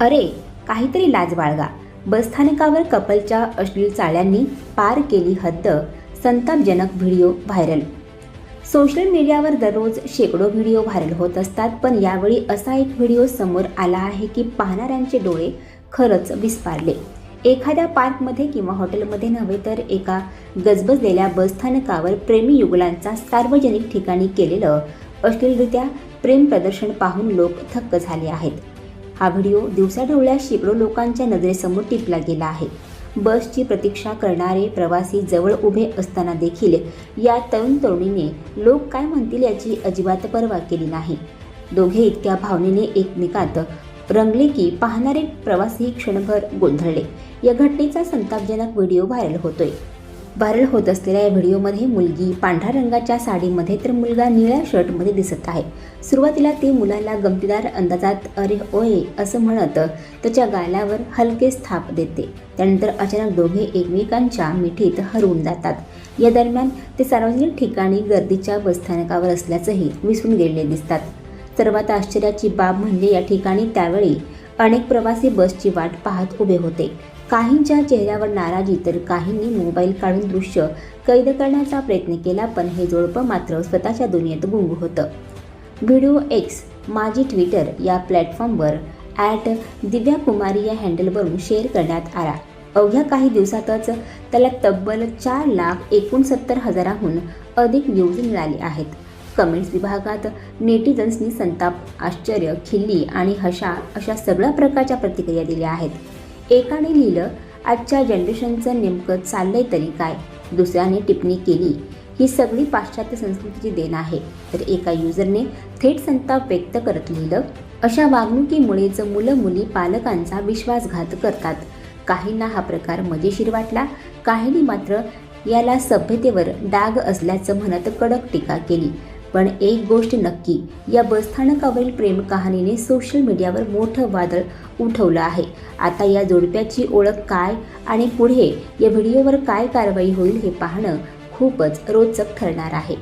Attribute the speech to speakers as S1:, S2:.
S1: अरे काहीतरी लाज बाळगा. बसस्थानकावर कपलच्या अश्लील चाळ्यांनी पार केली हद्द संतापजनक व्हिडिओ व्हायरल. सोशल मीडियावर दररोज शेकडो व्हिडिओ व्हायरल होत असतात पण यावेळी असा एक व्हिडिओ समोर आला आहे की पाहणाऱ्यांचे डोळे खरंच विस्पारले एखाद्या पार्कमध्ये किंवा हॉटेलमध्ये नव्हे तर एका गजबजलेल्या बसस्थानकावर प्रेमी युगलांचा सार्वजनिक ठिकाणी केलेलं अश्लीलरित्या प्रेम प्रदर्शन पाहून लोक थक्क झाले आहेत. हा व्हिडिओ दिवसाढवळ्या शेकडो लोकांच्या नजरेसमोर टिपला गेला आहे. बसची प्रतीक्षा करणारे प्रवासी जवळ उभे असताना देखील या तरुण तरुणीने लोक काय म्हणतील याची अजिबात पर्वा केली नाही. दोघे इतक्या भावनेने एकमेकात रंगले की पाहणारे प्रवासी क्षणभर गोंधळले. या घटनेचा संतापजनक व्हिडिओ व्हायरल होतोय. व्हायरल होत असलेल्या या व्हिडिओमध्ये मुलगी पांढऱ्या रंगाच्या साडीमध्ये तर मुलगा निळ्या शर्टमध्ये दिसत आहे. सुरुवातीला ती मुलाला गमतीदार अंदाजात अरे ओये असं म्हणत त्याच्या गालावर हलके स्थाप देते. त्यानंतर अचानक दोघे एकमेकांच्या मिठीत हरवून जातात. या दरम्यान ते सार्वजनिक ठिकाणी गर्दीच्या बसस्थानकावर असल्याचंही विसरून गेलेले दिसतात. सर्वात आश्चर्याची बाब म्हणजे या ठिकाणी त्यावेळी अनेक प्रवासी बसची वाट पाहत उभे होते. काहींच्या चेहऱ्यावर नाराजी तर काहींनी मोबाईल काढून दृश्य कैद करण्याचा प्रयत्न केला पण हे जोडपं मात्र स्वतःच्या दुनियेत गुंग होतं. व्हिडिओ एक्स माझी ट्विटर या प्लॅटफॉर्मवर ॲट दिव्या कुमारी या हँडलवरून शेअर करण्यात आला. अवघ्या काही दिवसातच त्याला तब्बल चार लाख एकोणसत्तर हजाराहून अधिक व्ह्यूज मिळाले आहेत. कमेंट्स विभागात नेटिझन्सनी संताप आश्चर्य खिल्ली आणि हशा अशा सगळ्या प्रकारच्या प्रतिक्रिया दिल्या आहेत. एकाने लिहिलं आजच्या जनरेशनचं नेमकं चाललंय तरी काय? दुसऱ्याने टिप्पणी केली ही सगळी पाश्चात्य संस्कृतीची देण आहे. तर एका युजरने थेट संताप व्यक्त करत लिहिलं अशा वागणुकीमुळेच मुलं मुली पालकांचा विश्वासघात करतात. काहींना हा प्रकार मजेशीर वाटला काहींनी मात्र याला सभ्यतेवर डाग असल्याचं म्हणत कडक टीका केली. पण एक गोष्ट नक्की या बसस्थानकावरील प्रेम कहाणीने सोशल मीडियावर मोठं वादळ उठवलं आहे. आता या जोडप्याची ओळख काय आणि पुढे या व्हिडिओवर काय कारवाई होईल हे पाहणं खूपच रोचक ठरणार आहे.